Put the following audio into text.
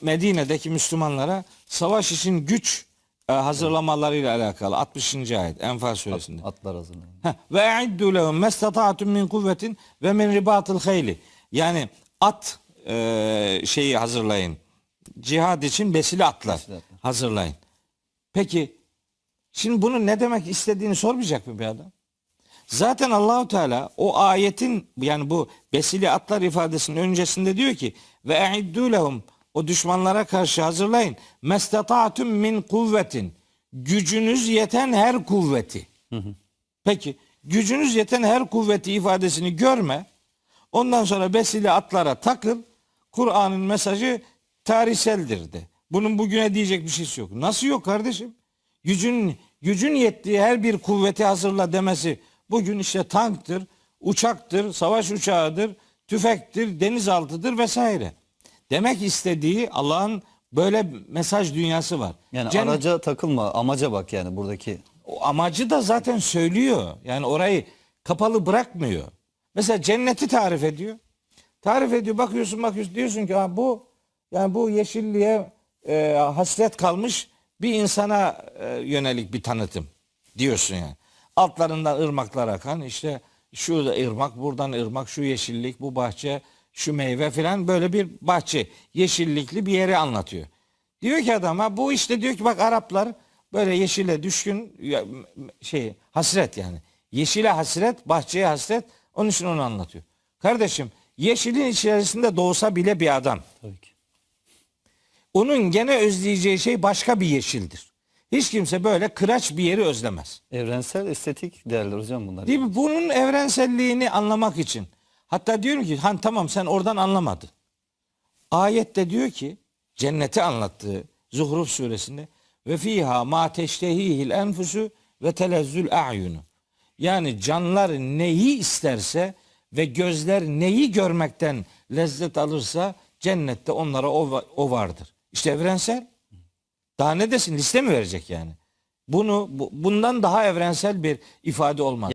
Medine'deki Müslümanlara savaş için güç e, hazırlamalarıyla alakalı 60. ayet Enfal suresinde. Atlar hazırlayın. Ve e'iddu lehum mestata'tum min kuvvetin ve min ribatil hayli. Yani at e, şeyi hazırlayın. Cihad için besili atlar Besili atlar. hazırlayın. Peki şimdi bunu ne demek istediğini sormayacak mı bir adam? Zaten Allahu Teala o ayetin yani bu besili atlar ifadesinin öncesinde diyor ki ve e'iddu lehum o düşmanlara karşı hazırlayın. Mestata'tum min kuvvetin. Gücünüz yeten her kuvveti. Peki gücünüz yeten her kuvveti ifadesini görme. Ondan sonra besili atlara takıl. Kur'an'ın mesajı tarihseldir de. Bunun bugüne diyecek bir şeysi yok. Nasıl yok kardeşim? Gücün gücün yettiği her bir kuvveti hazırla demesi bugün işte tanktır, uçaktır, savaş uçağıdır, tüfektir, denizaltıdır vesaire. Demek istediği Allah'ın böyle mesaj dünyası var. Yani Cennet- araca takılma, amaca bak yani buradaki. o amacı da zaten söylüyor. Yani orayı kapalı bırakmıyor. Mesela cenneti tarif ediyor. Tarif ediyor bakıyorsun bakıyorsun diyorsun ki ha, bu yani bu yeşilliğe e, hasret kalmış bir insana e, yönelik bir tanıtım diyorsun yani. Altlarından ırmaklar akan işte şu da ırmak buradan ırmak şu yeşillik bu bahçe şu meyve filan böyle bir bahçe yeşillikli bir yeri anlatıyor. Diyor ki adama bu işte diyor ki bak Araplar böyle yeşile düşkün şey hasret yani. Yeşile hasret, bahçeye hasret. Onun için onu anlatıyor. Kardeşim yeşilin içerisinde doğsa bile bir adam. Tabii ki. Onun gene özleyeceği şey başka bir yeşildir. Hiç kimse böyle kıraç bir yeri özlemez. Evrensel estetik değerler hocam bunlar. Değil mi? Bunun evrenselliğini anlamak için. Hatta diyorum ki han tamam sen oradan anlamadın. Ayette diyor ki cenneti anlattığı Zuhruf suresinde ve fiha ma teştehihil enfusu ve telezzül a'yunu. Yani canlar neyi isterse ve gözler neyi görmekten lezzet alırsa cennette onlara o, o vardır. İşte evrensel. Daha ne desin liste mi verecek yani? Bunu bu- bundan daha evrensel bir ifade olmaz.